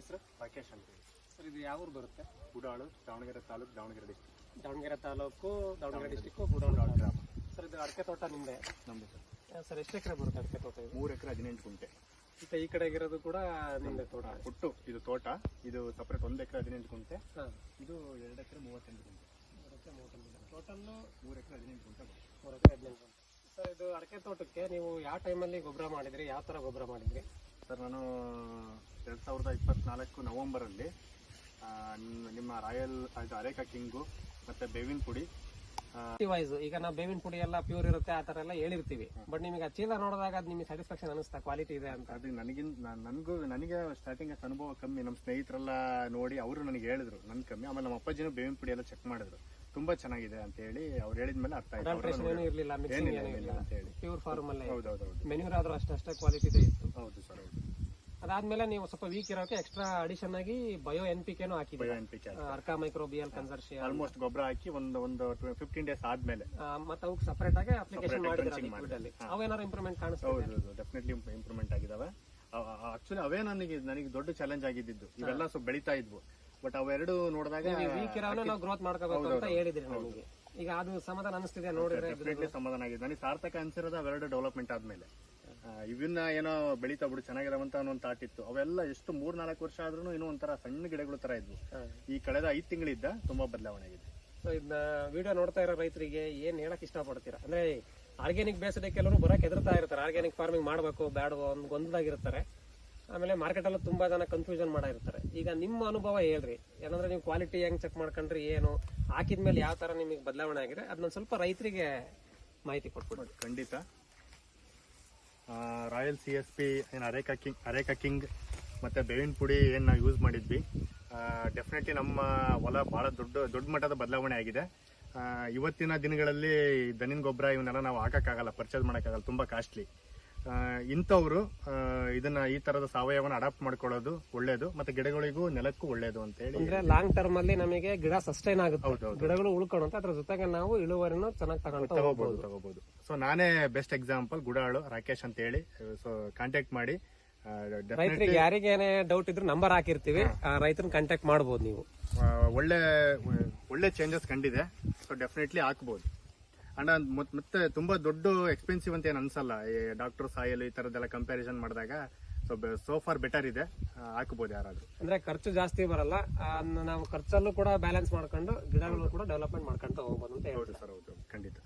ಹೆಸರು? ರಾಕೇಶ್ ಅಂತ ಹೇಳಿ. ಸರ್ ಇದು ಯಾವ ಊರು ಬರುತ್ತೆ? ಗುಡಾಳು ದಾವಣಗೆರೆ ತಾಲೂಕು ದಾವಣಗೆರೆ ಡಿಸ್ಟಿಕ್ ದಾವಣಗೆರೆ ತಾಲೂಕು ದಾವಣಗೆರೆ ಡಿಸ್ಟಿಕ್ ಗುಡಾಳು ಗ್ರಾಮ. ಸರ್ ಇದು ಅಡಕೆ ತೋಟ ನಿಮ್ಮದೇ ನಮ್ಮದು ಸರ್. ಸರ್ ಎಷ್ಟು ಎಕರೆ ಬರುತ್ತೆ ಅಡಕೆ ತೋಟ ಇದು? ಮೂರು ಎಕರೆ ಹದಿನೆಂಟು ಗುಂಟೆ. ಮತ್ತೆ ಈ ಕಡೆಗಿರೋದು ಕೂಡ ನಿಮ್ಮದೇ ತೋಟ. ಒಟ್ಟು ಇದು ತೋಟ ಇದು ಸಪ್ರೇಟ್ ಒಂದು ಎಕರೆ ಹದಿನೆಂಟು ಗುಂಟೆ. ಹಾಂ. ಇದು ಎರಡು ಎಕರೆ ಮೂವತ್ತೆಂಟು ಗುಂಟೆ. ಟೋಟಲ್ಲು ಮೂರು ಎಕರೆ ಹದಿನೆಂಟು ಗುಂಟೆ ಬರುತ್ತೆ. ಮೂರು ಎಕರೆ ಹದಿನೆಂಟು ಸರ್ ಇದು ಅಡಕೆ ತೋಟಕ್ಕೆ ನೀವು ಯಾವ ಟೈಮಲ್ಲಿ ಗೊಬ್ಬರ ಮಾಡಿದ್ರಿ? ಯಾವ ಥರ ಗೊಬ್ಬರ ಮಾಡಿದ್ರಿ? ಸರ್ ನಾನು ಎರಡು ಸಾವಿರದ ಇಪ್ಪತ್ನಾಲ್ಕು ನವಂಬರಲ್ಲಿ ನಿಮ್ಮ- ರಾಯಲ್ ಇದು ಅರೇಕಾ ಕಿಂಗು ಮತ್ತು ಬೇವಿನ ಪುಡಿ ವೈಸ್ ಈಗ ನಾವು ಬೇವಿನ ಪುಡಿ ಎಲ್ಲ ಪ್ಯೂರ್ ಇರುತ್ತೆ ಆ ಥರ ಎಲ್ಲ ಹೇಳಿರ್ತೀವಿ. ಬಟ್ ನಿಮಗೆ ಆ ಚೀಲ ನೋಡಿದಾಗ ಅದು ನಿಮಗೆ ಸ್ಯಾಟಿಸ್ಫ್ಯಾಕ್ಷನ್ ಅನಿಸ್ತಾ ಕ್ವಾಲಿಟಿ ಇದೆ ಅಂತ. ಅದು ನನಗಿಂತ ನನಗೂ ನನಗೆ ಸ್ಟಾರ್ಟಿಂಗ್ ಅನುಭವ ಕಮ್ಮಿ. ನಮ್ಮ ಸ್ನೇಹಿತರೆಲ್ಲ ನೋಡಿ ಅವರು ನನಗೆ ಹೇಳಿದ್ರು ನನ್ ಕಮ್ಮಿ. ಆಮೇಲೆ ನಮ್ಮ ಅಪ್ಪಾಜಿನೂ ಬೇವಿನ ಪುಡಿ ಎಲ್ಲ ಚೆಕ್ ಮಾಡಿದ್ರು. ತುಂಬಾ ಚೆನ್ನಾಗಿದೆ ಅಂತ ಹೇಳಿ ಅವ್ರು ಹೇಳಿದ್ಮೇಲೆ ಅರ್ಥ ಆಯ್ತು. ಇರಲಿಲ್ಲ ಪ್ಯೂರ್ ಫಾರ್ಮ್ ಅಲ್ಲೇ. ಹೌದೌದು ಮೆನ್ಯೂರ್ ಆದ್ರೂ ಅಷ್ಟೇ ಕ್ವಾಲಿಟಿ ಇತ್ತು. ಹೌದು ಸರ್ ಹೌದು. ಅದಾದ್ಮೇಲೆ ನೀವು ಸ್ವಲ್ಪ ವೀಕ್ ಇರೋಕೆ ಎಕ್ಸ್ಟ್ರಾ ಅಡಿಷನ್ ಆಗಿ bio N P ಕೆನೂ P Arka microbial consortium almost ಗೊಬ್ಬರ ಹಾಕಿ ಒಂದು ಒಂದು ಫಿಫ್ಟೀನ್ ಡೇಸ್ ಆದ್ಮೇಲೆ. ಮತ್ತೆ ಅವಕ್ಕೆ ಸಪರೇಟ್ ಆಗಿ ಅಪ್ಲಿಕೇಶನ್ ಮಾಡಿದ್ರೆ. ಅವೇನಾದ್ರು ಇಂಪ್ರೂವ್ಮೆಂಟ್ ಕಾಣಿಸ್ತಾ ಡೆಫಿನೆಟ್ಲಿ ಇಂಪ್ರೂವ್ಮೆಂಟ್ ಆಗಿದಾವೆ. ಆಕ್ಚುಲಿ ಅವೇ ನನಗೆ ನನಗೆ ದೊಡ್ಡ ಚಾಲೆಂಜ್ ಆಗಿದ್ದು ಇವೆಲ್ಲ ಸ್ವಲ್ಪ ಬೆಳೀತಾ ಇದ್ವು. ಬಟ್ ಅವೆರಡು ನೋಡಿದಾಗ ವೀಕ್ ಇರೋನ ನಾವು ಗ್ರೋತ್ ಮಾಡ್ಕೋಬೇಕು ಅಂತ ಹೇಳಿದ್ರಿ ನಮಗೆ. ಈಗ ಅದು ಸಮಾಧಾನ ಅನಿಸ್ತಿದೆ ನೋಡಿದ್ರೆ ಸಮಾಧಾನ ಆಗಿದೆ. ನನಗೆ ಸಾರ್ಥಕ ಅನ್ಸಿರೋದು ಅವೆರಡು ಡೆವಲಪ್ಮೆಂಟ್ ಆದ್ಮೇಲೆ. ಇವನ್ನ ಏನೋ ಬೆಳಿತಾ ಬಿಡು ಚೆನ್ನಾಗಿರವಂತ ಅನ್ನೋ ಒಂದು ಥಾಟ್ ಇತ್ತು. ಅವೆಲ್ಲ ಎಷ್ಟು ಮೂರ್ ನಾಲ್ಕು ವರ್ಷ ಆದ್ರೂ ಏನೋ ಒಂಥರ ಸಣ್ಣ ಗಿಡಗಳು ತರ ಇದ್ವು. ಈ ಕಳೆದ ಐದು ತಿಂಗಳಿದ್ದ ತುಂಬಾ ಬದಲಾವಣೆ ಆಗಿದೆ. ಸೊ ಇದನ್ನ ವಿಡಿಯೋ ನೋಡ್ತಾ ಇರೋ ರೈತರಿಗೆ ಏನ್ ಹೇಳಕ್ ಇಷ್ಟಪಡ್ತೀರಾ? ಅಂದ್ರೆ ಆರ್ಗ್ಯಾನಿಕ್ ಬೇಸದೆ ಕೆಲವರು ಬರಕ್ ಹೆದರ್ತಾ ಇರ್ತಾರೆ. ಆರ್ಗ್ಯಾನಿಕ್ ಫಾರ್ಮಿಂಗ್ ಮಾಡಬೇಕು ಬೇಡವೋ ಒಂದು ಗೊಂದಲಾಗಿರ್ತಾರೆ ಆಮೇಲೆ ಮಾರ್ಕೆಟ್ ಅಲ್ಲೂ ತುಂಬಾ ಜನ ಕನ್ಫ್ಯೂಷನ್ ಮಾಡಿರ್ತಾರೆ ಈಗ ನಿಮ್ಮ ಅನುಭವ ಹೇಳ್ರಿ. ಏನಂದ್ರೆ ನೀವು ಕ್ವಾಲಿಟಿ ಹೆಂಗ್ ಚೆಕ್ ಮಾಡ್ಕೊಂಡ್ರಿ ಏನು? ಹಾಕಿದ್ಮೇಲೆ ಯಾವ ತರ ನಿಮಗೆ ಬದಲಾವಣೆ ಆಗಿದೆ? ಅದನ್ನ ಸ್ವಲ್ಪ ರೈತರಿಗೆ ಮಾಹಿತಿ ಕೊಟ್ಬಿಡಿ ಖಂಡಿತ. ರಾಯಲ್ ಸಿ ಎಸ್ ಪಿ ಏನು ಅರೇಕಾ ಕಿಂಗ್ ಅರೇಕಾ ಕಿಂಗ್ ಮತ್ತು ಬೇವಿನ ಪುಡಿ ಏನು ನಾವು ಯೂಸ್ ಮಾಡಿದ್ವಿ. ಡೆಫಿನೆಟ್ಲಿ ನಮ್ಮ ಹೊಲ ಭಾಳ ದೊಡ್ಡ ದೊಡ್ಡ ಮಟ್ಟದ ಬದಲಾವಣೆ ಆಗಿದೆ. ಇವತ್ತಿನ ದಿನಗಳಲ್ಲಿ ದನಿನ ಗೊಬ್ಬರ ಇವನ್ನೆಲ್ಲ ನಾವು ಹಾಕೋಕ್ಕಾಗಲ್ಲ ಪರ್ಚೇಸ್ ಮಾಡೋಕ್ಕಾಗಲ್ಲ, ತುಂಬ ಕಾಸ್ಟ್ಲಿ ಇಂಥವ್ರು ಇದನ್ನ ಈ ತರದ ಸಾವಯವನ ಅಡಾಪ್ಟ್ ಮಾಡ್ಕೊಳ್ಳೋದು ಒಳ್ಳೇದು ಮತ್ತೆ ಗಿಡಗಳಿಗೂ ನೆಲಕ್ಕೂ ಒಳ್ಳೇದು ಅಂತೇಳಿ ಅಂದ್ರೆ ಲಾಂಗ್ ಟರ್ಮ್ ಅಲ್ಲಿ ನಮಗೆ ಗಿಡ ಸಸ್ಟೈನ್ ಆಗುತ್ತೆ. ಗಿಡಗಳು ಉಳ್ಕೊಳುತ್ತೆ ಅದ್ರ ಜೊತೆಗೆ ನಾವು ಇಳುವರಿನೂ ಚೆನ್ನಾಗಿ ತಗೊಂಡು ತಗೋಬಹುದು ತಗೋಬಹುದು ಸೊ ನಾನೇ ಬೆಸ್ಟ್ ಎಕ್ಸಾಂಪಲ್ ಗುಡಾಳು ರಾಕೇಶ್ ಅಂತ ಹೇಳಿ. ಸೊ ಕಾಂಟ್ಯಾಕ್ಟ್ ಮಾಡಿ ರೈತರಿಗೆ ಯಾರಿಗೇನೆ ಡೌಟ್ ಇದ್ರು ನಂಬರ್ ಹಾಕಿರ್ತೀವಿ. ರೈತರನ್ನ ಕಾಂಟ್ಯಾಕ್ಟ್ ಮಾಡಬಹುದು ನೀವು. ಒಳ್ಳೆ ಒಳ್ಳೆ ಚೇಂಜಸ್ ಕಂಡಿದೆ. ಸೊ ಡೆಫಿನೆಟ್ಲಿ ಹಾಕ್ಬೋದು. ಅಂಡ್ ಮತ್- ಮತ್ತೆ ತುಂಬಾ ದೊಡ್ಡ ಎಕ್ಸ್ಪೆನ್ಸಿವ್ ಅಂತ ಏನು ಅನ್ಸಲ್ಲ. ಈ ಡಾಕ್ಟರ್ ಸಾಯಲ್ ಈ ತರದೆಲ್ಲ ಕಂಪ್ಯಾರಿಸನ್ ಮಾಡಿದಾಗ ಸೊ ಸೋ ಫಾರ್ ಬೆಟರ್ ಇದೆ. ಹಾಕಬಹುದು ಯಾರಾದ್ರೂ. ಅಂದ್ರೆ ಖರ್ಚು ಜಾಸ್ತಿ ಬರಲ್ಲ. ನಾವು ಖರ್ಚಲ್ಲೂ ಕೂಡ ಬ್ಯಾಲೆನ್ಸ್ ಮಾಡ್ಕೊಂಡು ಗಿಡಗಳು ಕೂಡ ಡೆವಲಪ್ಮೆಂಟ್ ಮಾಡ್ಕೊಂತ ಹೋಗ್ಬೋದು ಅಂತ ಹೇಳ್ಬೋದು ಸರ್ ಹೌದು. ಖಂಡಿತ.